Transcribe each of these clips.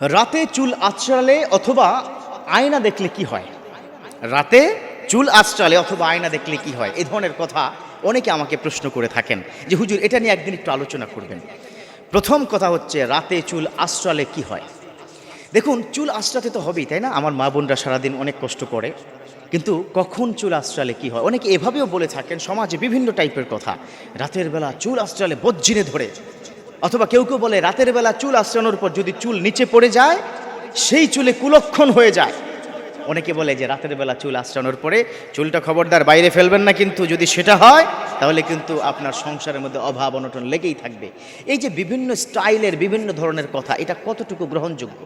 রাতে চুল আঁচড়ালে অথবা আয়না দেখলে কি হয়? রাতে চুল আঁচড়ালে অথবা আয়না দেখলে কি হয়? এই ধরনের কথা অনেকে আমাকে প্রশ্ন করে থাকেন যে, হুজুর, এটা নিয়ে একদিন একটু আলোচনা করবেন। প্রথম কথা হচ্ছে, রাতে চুল আঁচড়ালে কি হয়? দেখুন, চুল আঁচড়াতে তো হবেই, তাই না? আমার মা বোনরা সারাদিন অনেক কষ্ট করে, কিন্তু কখন চুল আশ্রালে কি হয়? অনেকে এভাবেও বলে থাকেন, সমাজে বিভিন্ন টাইপের কথা। রাতের বেলা চুল আঁচড়ালে বজ্জিনে ধরে অথবা কেউ কেউ বলে রাতের বেলা চুল আঁচড়ানোর পর যদি চুল নিচে পড়ে যায়, সেই চুলে কুলক্ষণ হয়ে যায়। অনেকে বলে যে রাতের বেলা চুল আঁচড়ানোর পরে চুলটা খবরদার বাইরে ফেলবেন না কিন্তু যদি সেটা হয়, তাহলে কিন্তু আপনার সংসারের মধ্যে অভাব অনটন লেগেই থাকবে। এই যে বিভিন্ন স্টাইলের বিভিন্ন ধরনের কথা, এটা কতটুকু গ্রহণযোগ্য?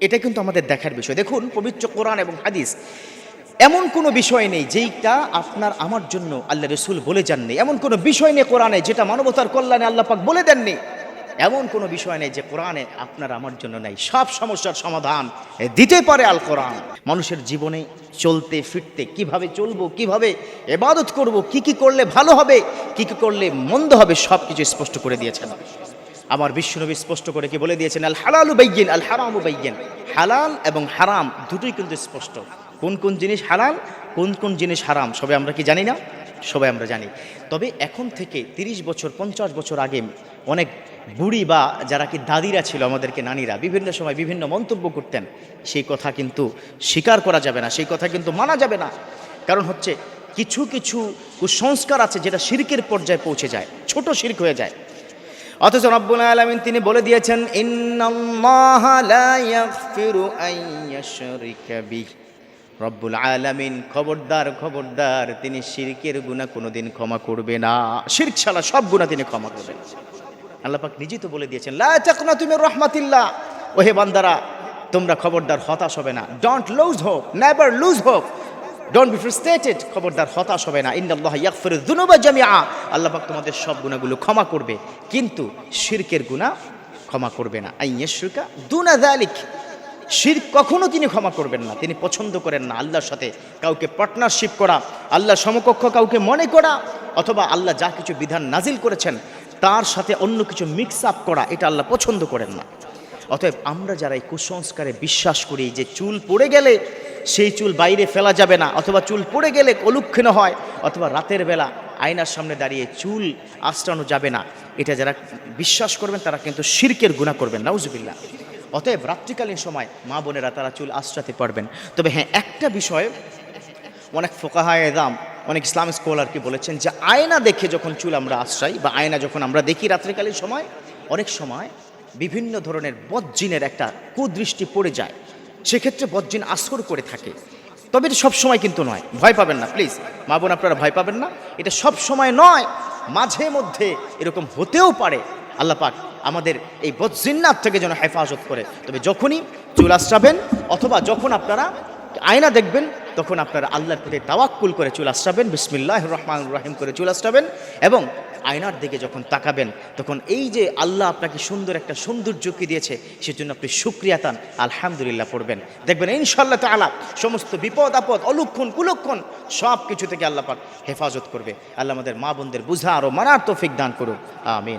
এটা কিন্তু আমাদের দেখার বিষয়। দেখুন, পবিত্র কোরআন এবং হাদিস। এমন কোনো বিষয় নেই যেইটা আপনার আমার জন্য আল্লাহ রসুল বলে যাননি। এমন কোনো বিষয় নেই কোরআনে যেটা মানবতার কল্যাণে আল্লাহ পাক বলে দেননি। এমন কোনো বিষয় নেই যে কোরআনে আপনার আমার জন্য নেই। সব সমস্যার সমাধান দিতে পারে আল কোরআন। মানুষের জীবনে চলতে, ফিরতে, কীভাবে চলবো, কীভাবে এবাদত করব, কি কি করলে ভালো হবে, কি কি করলে মন্দ হবে সব কিছু স্পষ্ট করে দিয়েছেন। আমার বিশ্বনবী স্পষ্ট করে কি বলে দিয়েছেন? আল হালালু বাইয়িন, আল হারামু বাইয়িন। হালাল এবং হারাম দুটোই কিন্তু স্পষ্ট। কোন কোন জিনিস হালাল, কোন কোন জিনিস হারাম, সবে আমরা কি জানি না? সবাই আমরা জানি। তবে এখন থেকে তিরিশ বছর, পঞ্চাশ বছর আগে অনেক বুড়ি বা যারা কি দাদিরা ছিল আমাদেরকে, নানিরা, বিভিন্ন সময় বিভিন্ন মন্তব্য করতেন, সেই কথা কিন্তু স্বীকার করা যাবে না, সেই কথা কিন্তু মানা যাবে না। কারণ হচ্ছে কিছু কিছু কুসংস্কার আছে যেটা শিরকের পর্যায়ে পৌঁছে যায়, ছোট শির্ক হয়ে যায়। অথচ রব্বুল আলামিন তিনি বলে দিয়েছেন, ইন্নাল্লাহা লা ইয়াগফিরু আন বিহি। রব্বুল আলামিন খবরদার খবরদার, তিনি শিরকের গুনাহ কোনোদিন ক্ষমা করবে না। শিরক ছাড়া সব গুনাহ তিনি ক্ষমা করবেন। আল্লাহ পাক নিজেই তো বলে দিয়েছেন, লা তাকনা তুমি রহমাতিল্লাহ। ওহে বান্দারা, তোমরা খবরদার, হতাশ হবে না। Don't lose hope never lose hope don't be frustrated খবরদার, হতাশ হবে না। ইন্নাল্লাহ ইয়াগফিরু যুনুবা জামিআ। আল্লাহ পাক তোমাদের সব গুনাহগুলো ক্ষমা করবে, কিন্তু শিরকের গুনাহ ক্ষমা করবে না। আইয়াশরিকা দুনা যালিক। শির কখনো তিনি ক্ষমা করবেন না। তিনি পছন্দ করেন না আল্লাহর সাথে কাউকে পার্টনারশিপ করা, আল্লাহ সমকক্ষ কাউকে মনে করা, অথবা আল্লাহ যা কিছু বিধান নাজিল করেছেন, তার সাথে অন্য কিছু মিক্স আপ করা, এটা আল্লাহ পছন্দ করেন না। অতএব আমরা যারা এই কুসংস্কারে বিশ্বাস করি যে চুল পড়ে গেলে সেই চুল বাইরে ফেলা যাবে না, অথবা চুল পড়ে গেলে অলুক্ষীণ হয়, অথবা রাতের বেলা আয়নার সামনে দাঁড়িয়ে চুল আশ্রানো যাবে না, এটা যারা বিশ্বাস করবেন তারা কিন্তু শিরকের গুণা করবেন, নাউজুবিল্লাহ। অতএব রাত্রিকালীন সময় মা বোনেরা তারা চুল আশ্রাতে পারবেন। তবে হ্যাঁ একটা বিষয় অনেক ফোকাহায় এদাম, অনেক ইসলাম স্কলারকে বলেছেন যে আয়না দেখে যখন চুল আমরা আশ্রাই বা আয়না যখন আমরা দেখি রাত্রিকালীন সময়, অনেক সময় বিভিন্ন ধরনের বজ্জিনের একটা কুদৃষ্টি পড়ে যায়। সেক্ষেত্রে বজ্জিন আসর করে থাকে। তবে এটা সব সময় কিন্তু নয়, ভয় পাবেন না, প্লিজ। মা বোন আপনারা ভয় পাবেন না। এটা সব সময় নয়, মাঝে মধ্যে এরকম হতেও পারে। আল্লাহ পাক আমাদের এই বজ্জিন্নাত থেকে যেন হেফাজত করে। তবে যখনই চুল আশ্রাবেন অথবা যখন আপনারা আয়না দেখবেন, তখন আপনারা আল্লাহর প্রতি তাওয়াক্কুল করে চুল আশ্রাবেন বিসমিল্লাহ রহমান রাহিম করে চুল আশ্রাবেন এবং আয়নার দিকে যখন তাকাবেন, তখন এই যে আল্লাহ আপনাকে সুন্দর একটা সৌন্দর্য কি দিয়েছে, সেজন্য আপনি সুক্রিয়া তান আলহামদুলিল্লাহ পড়বেন। দেখবেন ইনশাল্লাহ তালা সমস্ত বিপদ, আপদ, অলক্ষণ, কুলক্ষণ সব কিছু থেকে আল্লাহ পাক হেফাজত করবে। আল্লাহ আমাদের মা বোনদের বুঝা আরও মানার তৌফিক দান করুক। আমিন।